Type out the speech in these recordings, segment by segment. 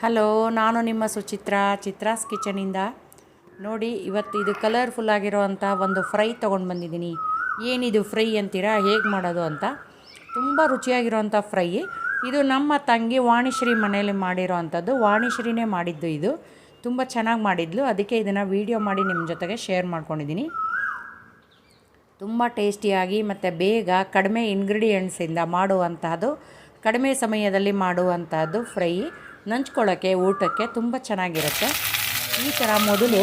Hello, ನಾನು ನಿಮ್ಮ ಸುಚಿತ್ರ, ಚಿತ್ರಾಸ್ ಕಿಚನಿಂದ. ನೋಡಿ, ಇವತ್ತು ಇದು ಕಲರ್ಫುಲ್ ಆಗಿರೋವಂಥ ಒಂದು ಫ್ರೈ ತೊಗೊಂಡು ಬಂದಿದ್ದೀನಿ. ಏನಿದು ಫ್ರೈ ಅಂತೀರಾ, ಹೇಗೆ ಮಾಡೋದು ಅಂತ. ತುಂಬ ರುಚಿಯಾಗಿರೋವಂಥ ಫ್ರೈ. ಇದು ನಮ್ಮ ತಂಗಿ ವಾಣಿಶ್ರೀ ಮನೆಯಲ್ಲಿ ಮಾಡಿರೋ ಅಂಥದ್ದು ವಾಣಿಶ್ರೀನೇ ಮಾಡಿದ್ದು ಇದು. ತುಂಬ ಚೆನ್ನಾಗಿ ಮಾಡಿದ್ಲು. ಅದಕ್ಕೆ ಇದನ್ನು ವೀಡಿಯೋ ಮಾಡಿ ನಿಮ್ಮ ಜೊತೆಗೆ ಶೇರ್ ಮಾಡ್ಕೊಂಡಿದ್ದೀನಿ. ತುಂಬ ಟೇಸ್ಟಿಯಾಗಿ ಮತ್ತು ಬೇಗ ಕಡಿಮೆ ಇಂಗ್ರೀಡಿಯೆಂಟ್ಸಿಂದ ಮಾಡುವಂತಹದ್ದು, ಕಡಿಮೆ ಸಮಯದಲ್ಲಿ ಮಾಡುವಂತಹದ್ದು ಫ್ರೈ. ನಂಚ್ಕೊಳ್ಳೋಕ್ಕೆ ಊಟಕ್ಕೆ ತುಂಬ ಚೆನ್ನಾಗಿರುತ್ತೆ. ಈ ಥರ ಮೊದಲು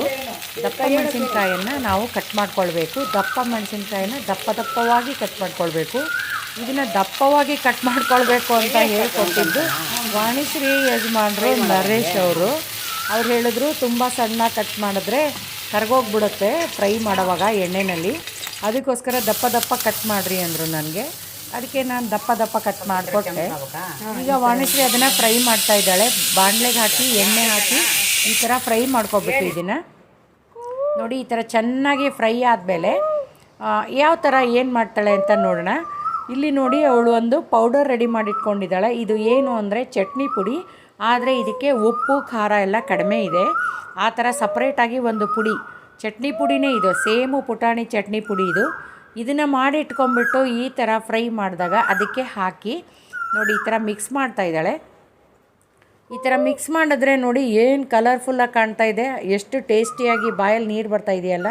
ದಪ್ಪ ಮೆಣಸಿನ್ಕಾಯನ್ನು ನಾವು ಕಟ್ ಮಾಡ್ಕೊಳ್ಬೇಕು. ದಪ್ಪ ಮೆಣಸಿನ್ಕಾಯಿನ ದಪ್ಪ ದಪ್ಪವಾಗಿ ಕಟ್ ಮಾಡ್ಕೊಳ್ಬೇಕು. ಇದನ್ನು ದಪ್ಪವಾಗಿ ಕಟ್ ಮಾಡ್ಕೊಳ್ಬೇಕು ಅಂತ ಹೇಳ್ಕೊಟ್ಟಿದ್ದು ವಾಣಿಶ್ರೀ ಯಜಮಾನ್ರು ನರೇಶ್ ಅವರು. ಅವ್ರು ಹೇಳಿದ್ರು, ತುಂಬ ಸಣ್ಣ ಕಟ್ ಮಾಡಿದ್ರೆ ಕರ್ಗೋಗ್ಬಿಡುತ್ತೆ ಫ್ರೈ ಮಾಡೋವಾಗ ಎಣ್ಣೆಯಲ್ಲಿ ಅದಕ್ಕೋಸ್ಕರ ದಪ್ಪ ದಪ್ಪ ಕಟ್ ಮಾಡಿರಿ ಅಂದರು ನನಗೆ. ಅದಕ್ಕೆ ನಾನು ದಪ್ಪ ದಪ್ಪ ಕಟ್ ಮಾಡಿಕೊಟ್ಟೆ. ಈಗ ವಾಣಿಶ್ರೀ ಅದನ್ನು ಫ್ರೈ ಮಾಡ್ತಾ ಇದ್ದಾಳೆ. ಬಾಣಲೆಗೆ ಹಾಕಿ, ಎಣ್ಣೆ ಹಾಕಿ ಈ ಥರ ಫ್ರೈ ಮಾಡ್ಕೊಬೇಕು ಇದನ್ನು. ನೋಡಿ, ಈ ಥರ ಚೆನ್ನಾಗಿ ಫ್ರೈ ಆದಮೇಲೆ ಯಾವ ಥರ ಏನು ಮಾಡ್ತಾಳೆ ಅಂತ ನೋಡೋಣ. ಇಲ್ಲಿ ನೋಡಿ, ಅವಳು ಒಂದು ಪೌಡರ್ ರೆಡಿ ಮಾಡಿಟ್ಕೊಂಡಿದ್ದಾಳೆ. ಇದು ಏನು ಅಂದರೆ ಚಟ್ನಿ ಪುಡಿ. ಆದರೆ ಇದಕ್ಕೆ ಉಪ್ಪು, ಖಾರ ಎಲ್ಲ ಕಡಿಮೆ ಇದೆ. ಆ ಥರ ಸಪ್ರೇಟಾಗಿ ಒಂದು ಪುಡಿ. ಚಟ್ನಿ ಪುಡಿನೇ ಇದು. ಸೇಮು ಪುಟಾಣಿ ಚಟ್ನಿ ಪುಡಿ ಇದು. ಇದನ್ನು ಮಾಡಿ ಇಟ್ಕೊಂಡ್ಬಿಟ್ಟು ಈ ಥರ ಫ್ರೈ ಮಾಡಿದಾಗ ಅದಕ್ಕೆ ಹಾಕಿ ನೋಡಿ ಈ ಥರ ಮಿಕ್ಸ್ ಮಾಡ್ತಾ ಇದ್ದಾಳೆ. ಈ ಥರ ಮಿಕ್ಸ್ ಮಾಡಿದ್ರೆ ನೋಡಿ ಏನು ಕಲರ್ಫುಲ್ಲಾಗಿ ಕಾಣ್ತಾ ಇದೆ. ಎಷ್ಟು ಟೇಸ್ಟಿಯಾಗಿ ಬಾಯಲ್ಲಿ ನೀರು ಬರ್ತಾ ಇದೆಯಲ್ಲ.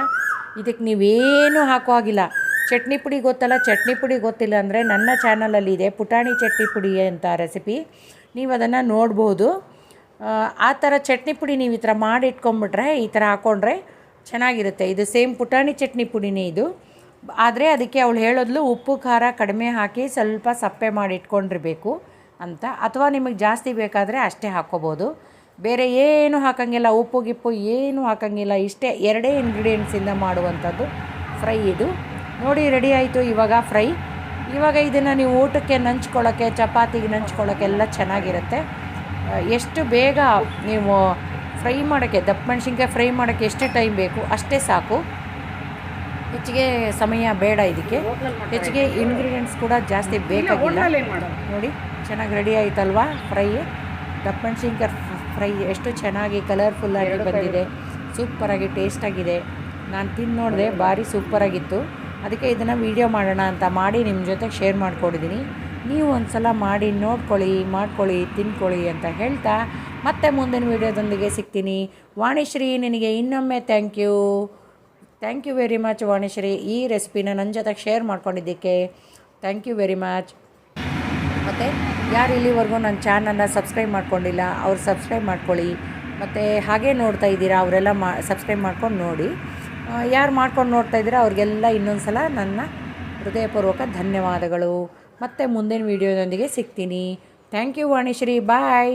ಇದಕ್ಕೆ ನೀವೇನು ಹಾಕೋ ಹಾಗಿಲ್ಲ. ಚಟ್ನಿ ಪುಡಿ ಗೊತ್ತಲ್ಲ? ಚಟ್ನಿ ಪುಡಿ ಗೊತ್ತಿಲ್ಲ ಅಂದರೆ ನನ್ನ ಚಾನಲಲ್ಲಿ ಇದೆ ಪುಟಾಣಿ ಚಟ್ನಿ ಪುಡಿ ಅಂತ ರೆಸಿಪಿ ನೀವು ಅದನ್ನು ನೋಡ್ಬೋದು. ಆ ಥರ ಚಟ್ನಿ ಪುಡಿ ನೀವು ಈ ಥರ ಮಾಡಿ ಇಟ್ಕೊಂಬಿಟ್ರೆ ಈ ಥರ ಹಾಕ್ಕೊಂಡ್ರೆ ಚೆನ್ನಾಗಿರುತ್ತೆ. ಇದು ಸೇಮ್ ಪುಟಾಣಿ ಚಟ್ನಿ ಪುಡಿನೇ ಇದು. ಆದರೆ ಅದಕ್ಕೆ ಅವಳು ಹೇಳೋದ್ಲು, ಉಪ್ಪು, ಖಾರ ಕಡಿಮೆ ಹಾಕಿ ಸ್ವಲ್ಪ ಸಪ್ಪೆ ಮಾಡಿ ಇಟ್ಕೊಂಡಿರಬೇಕು ಅಂತ. ಅಥವಾ ನಿಮಗೆ ಜಾಸ್ತಿ ಬೇಕಾದರೆ ಅಷ್ಟೇ ಹಾಕ್ಕೋಬೋದು ಬೇರೆ ಏನು ಹಾಕೋಂಗಿಲ್ಲ, ಉಪ್ಪು, ಗಿಪ್ಪು ಏನು ಹಾಕೋಂಗಿಲ್ಲ. ಇಷ್ಟೇ ಎರಡೇ ಇಂಗ್ರೀಡಿಯೆಂಟ್ಸಿಂದ ಮಾಡುವಂಥದ್ದು ಫ್ರೈ ಇದು. ನೋಡಿ ರೆಡಿ ಆಯಿತು ಇವಾಗ ಫ್ರೈ. ಇವಾಗ ಇದನ್ನು ನೀವು ಊಟಕ್ಕೆ ನಂಚ್ಕೊಳ್ಳೋಕ್ಕೆ ಚಪಾತಿಗೆ ನಂಚ್ಕೊಳ್ಳೋಕ್ಕೆ ಎಲ್ಲ ಚೆನ್ನಾಗಿರುತ್ತೆ. ಎಷ್ಟು ಬೇಗ ನೀವು ಫ್ರೈ ಮಾಡೋಕ್ಕೆ, ದಪ್ಪ ಮೆಣಸಿನ್ಕಾಯಿ ಫ್ರೈ ಮಾಡೋಕ್ಕೆ ಎಷ್ಟು ಟೈಮ್ ಬೇಕು, ಅಷ್ಟೇ ಸಾಕು. ಹೆಚ್ಚಿಗೆ ಸಮಯ ಬೇಡ ಇದಕ್ಕೆ. ಹೆಚ್ಚಿಗೆ ಇಂಗ್ರೀಡಿಯೆಂಟ್ಸ್ ಕೂಡ ಜಾಸ್ತಿ ಬೇಕಾಗಿಲ್ಲ. ನೋಡಿ ಚೆನ್ನಾಗಿ ರೆಡಿ ಆಯ್ತಲ್ವಾ ಫ್ರೈ ದಪ್ಪ ಮೆಣಸಿನ್ಕಾಯಿ ಫ್ರೈ ಎಷ್ಟು ಚೆನ್ನಾಗಿ ಕಲರ್ಫುಲ್ಲಾಗಿ ಬಂದಿದೆ. ಸೂಪರಾಗಿ ಟೇಸ್ಟಾಗಿದೆ ನಾನು ತಿಂದು ನೋಡಿದೆ ಭಾರಿ ಸೂಪರಾಗಿತ್ತು ಅದಕ್ಕೆ ಇದನ್ನು ವೀಡಿಯೋ ಮಾಡೋಣ ಅಂತ ಮಾಡಿ ನಿಮ್ಮ ಜೊತೆ ಶೇರ್ ಮಾಡ್ಕೊಂಡಿದ್ದೀನಿ ನೀವು ಒಂದು ಸಲ ಮಾಡಿ ನೋಡ್ಕೊಳ್ಳಿ ಮಾಡ್ಕೊಳ್ಳಿ ತಿನ್ಕೊಳ್ಳಿ ಅಂತ ಹೇಳ್ತಾ ಮತ್ತೆ ಮುಂದಿನ ವೀಡಿಯೋದೊಂದಿಗೆ ಸಿಗ್ತೀನಿ. ವಾಣಿಶ್ರೀ ನಿನಗೆ ಇನ್ನೊಮ್ಮೆ thank you thank you very much Vanishree ಈ ರೆಸಿಪಿನ ನನ್ನ ಜೊತೆಗೆ ಶೇರ್ ಮಾಡ್ಕೊಂಡಿದ್ದಕ್ಕೆ ಥ್ಯಾಂಕ್ ಯು ವೆರಿ ಮಚ್ ಮತ್ತು ಯಾರು ಇಲ್ಲಿವರೆಗೂ ನನ್ನ ಚಾನಲ್ನ ಸಬ್ಸ್ಕ್ರೈಬ್ ಮಾಡ್ಕೊಂಡಿಲ್ಲ, ಅವ್ರು ಸಬ್ಸ್ಕ್ರೈಬ್ ಮಾಡ್ಕೊಳ್ಳಿ. ಮತ್ತು ಹಾಗೆ ನೋಡ್ತಾ ಇದ್ದೀರಾ, ಅವರೆಲ್ಲ ಮಾ ಸಬ್ಸ್ಕ್ರೈಬ್ ಮಾಡ್ಕೊಂಡು ನೋಡಿ. ಯಾರು ಮಾಡ್ಕೊಂಡು ನೋಡ್ತಾ ಇದ್ದೀರಾ, ಅವ್ರಿಗೆಲ್ಲ ಇನ್ನೊಂದು ಸಲ ನನ್ನ ಹೃದಯಪೂರ್ವಕ ಧನ್ಯವಾದಗಳು. ಮತ್ತು ಮುಂದಿನ ವೀಡಿಯೋದೊಂದಿಗೆ ಸಿಗ್ತೀನಿ. Thank you Vanishree bye